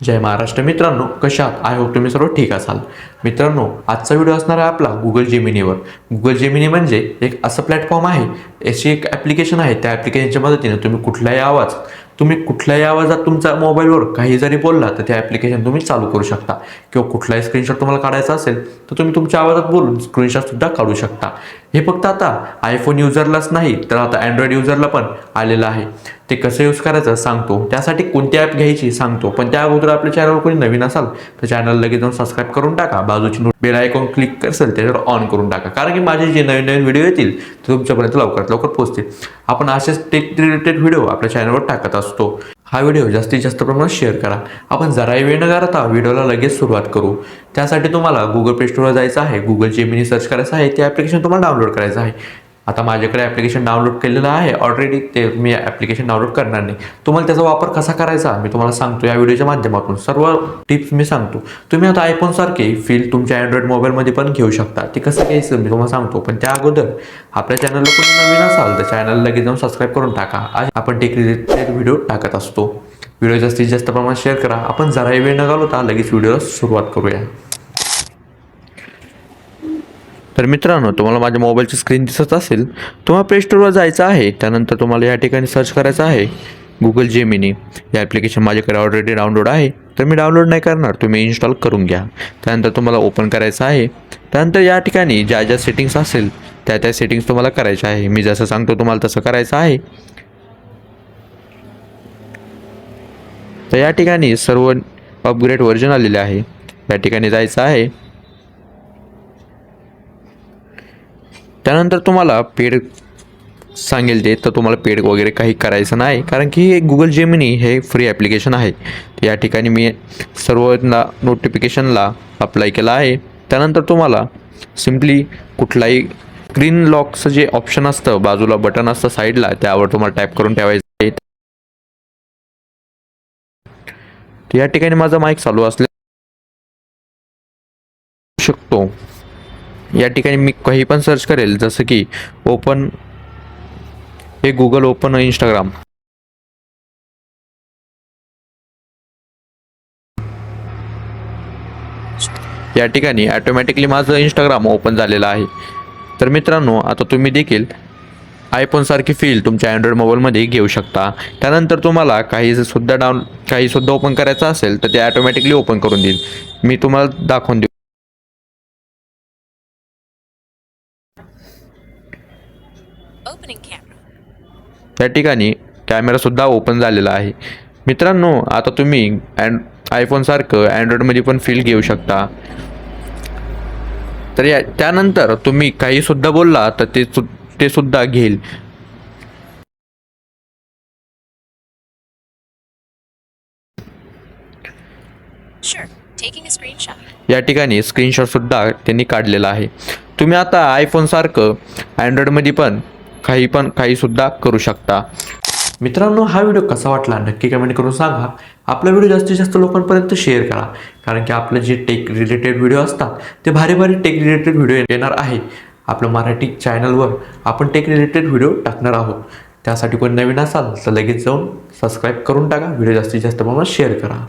जय महाराष्ट्र. मित्रांनो कशात I hope तुम्ही सर्व ठीक असाल. मित्रांनो आजचा व्हिडिओ असणार आहे आपला गुगल जेमिनीवर गुगल जेमिनी म्हणजे एक असं प्लॅटफॉर्म आहे अशी एक ॲप्लिकेशन आहे. त्या ॲप्लिकेशनच्या मदतीने तुम्ही कुठलाही आवाज तुम्ही कुठल्याही आवाजात तुमच्या मोबाईलवर काही जरी बोलला तर ते ॲप्लिकेशन तुम्ही चालू करू शकता. किंवा कुठलाही स्क्रीनशॉट तुम्हाला काढायचा असेल तर तुम्ही तुमच्या आवाजात बोलून स्क्रीनशॉटसुद्धा काढू शकता. हे फक्त आता आयफोन युजरलाच नाही तर आता अँड्रॉइड युजरला पण आलेलं आहे. ते कसं यूज करायचं सांगतो. त्यासाठी कोणती ॲप घ्यायची सांगतो. पण त्या अगोदर आपल्या चॅनलवर कोणी नवीन असाल तर चॅनल लगेच जाऊन सबस्क्राईब करून टाका. बाजूची नोट बेल आयकॉन क्लिक करसेल त्याच्यावर ऑन करून टाका. कारण की माझे जे नवीन नवीन व्हिडिओ येतील ते तुमच्यापर्यंत लवकरात लवकर पोहोचतील. आपण असेच टेक रिलेटेड व्हिडिओ आपल्या चॅनलवर टाकत असतो. हा व्हिडिओ जास्तीत जास्त प्रमाणात शेअर करा. आपण जराही वेळ न करता व्हिडिओला लगेच सुरुवात करू. त्यासाठी तुम्हाला गुगल प्ले स्टोरला जायचं आहे. गुगल जेमिनी सर्च करायचं आहे ते ॲप्लिकेशन तुम्हाला डाउनलोड करायचं आहे. आता माझ्याकडे ॲप्लिकेशन डाउनलोड केलेलं आहे ऑलरेडी ते मी ॲप्लिकेशन डाउनलोड करणार नाही. तुम्हाला त्याचा वापर कसा करायचा? मी तुम्हाला सांगतो या व्हिडिओच्या माध्यमातून. सर्व टिप्स मी सांगतो. तुम्ही आता आयफोनसारखे फील तुमच्या अँड्रॉइड मोबाईलमध्ये पण घेऊ शकता. ते कसं घ्यायचं मी तुम्हाला सांगतो. पण त्या अगोदर आपल्या चॅनलला कोणी नवीन असाल तर चॅनल लगेच जाऊन सबस्क्राईब करून टाका. आज आपण टेक रिलेटेड व्हिडिओ टाकत असतो. व्हिडिओ जास्तीत जास्त प्रमाणात शेअर करा. आपण जराही वेळ न घालवता लगेच व्हिडिओला सुरुवात करूया. तर मित्रांनो तुम्हाला माझ्या मोबाईलची स्क्रीन दिसत असेल तुम्हाला प्लेस्टोरवर जायचं आहे. त्यानंतर तुम्हाला या ठिकाणी सर्च करायचं आहे. गुगल जेमिनी या ॲप्लिकेशन माझ्याकडे ऑलरेडी डाउनलोड आहे. तर मी डाउनलोड नाही करणार. तुम्ही इन्स्टॉल करून घ्या. त्यानंतर तुम्हाला ओपन करायचं आहे. त्यानंतर या ठिकाणी ज्या ज्या सेटिंग्स असेल त्या त्या सेटिंग्स तुम्हाला करायच्या आहे. मी जसं सांगतो तुम्हाला तसं करायचं आहे. तर या ठिकाणी सर्व अपग्रेड व्हर्जन आलेले आहे. या ठिकाणी जायचं आहे. त्यानंतर तुम्हाला पेड सांगेल ते तर तुम्हाला पेड वगैरे काही करायचं नाही कारण की हे गुगल जेमिनी हे फ्री ॲप्लिकेशन आहे. तर या ठिकाणी मी सर्वांना नोटिफिकेशनला अप्लाय केला आहे. त्यानंतर तुम्हाला सिम्पली कुठलाही स्क्रीन लॉकचं जे ऑप्शन असतं बाजूला बटन असतं साईडला त्यावर तुम्हाला टॅप करून ठेवायचं आहे. या ठिकाणी माझा माईक चालू असल्या शकतो या ठिकाणी मी काही पण सर्च करेल जसं की ओपन हे गुगल ओपन इंस्टाग्राम या ठिकाणी ॲटोमॅटिकली माझं इंस्टाग्राम ओपन झालेलं आहे. तर मित्रांनो आता तुम्ही देखील आयफोनसारखी फील तुमच्या अँड्रॉइड मोबाईलमध्ये घेऊ शकता. त्यानंतर तुम्हाला काही सुद्धा डाऊन काही सुद्धा ओपन करायचं असेल तर ते ॲटोमॅटिकली ओपन करून देईल. मी तुम्हाला दाखवून देऊ. त्या ठिकाणी कॅमेरासुद्धा ओपन झालेला आहे. मित्रांनो आता तुम्ही अँड आयफोनसारखं अँड्रॉइडमध्ये पण फील घेऊ शकता. तर या त्यानंतर तुम्ही काही सुद्धा बोलला तर ते सु ते सुद्धा घेईल. Sure. या ठिकाणी स्क्रीनशॉटसुद्धा त्यांनी काढलेला आहे. तुम्ही आता आयफोनसारखं अँड्रॉइडमध्ये पण काही पण काहीसुद्धा करू शकता. मित्रांनो हा व्हिडिओ कसा वाटला नक्की कमेंट करून सांगा. आपला व्हिडिओ जास्तीत जास्त लोकांपर्यंत शेअर करा. कारण की आपलं जे टेक रिलेटेड व्हिडिओ असतात ते भारी भारी टेक रिलेटेड व्हिडिओ येणार आहे. आपलं मराठी चॅनलवर आपण टेक रिलेटेड व्हिडिओ टाकणार आहोत. त्यासाठी कोण नवीन असाल तर लगेच जाऊन सबस्क्राईब करून टाका. व्हिडिओ जास्तीत जास्त प्रमाणात शेअर करा.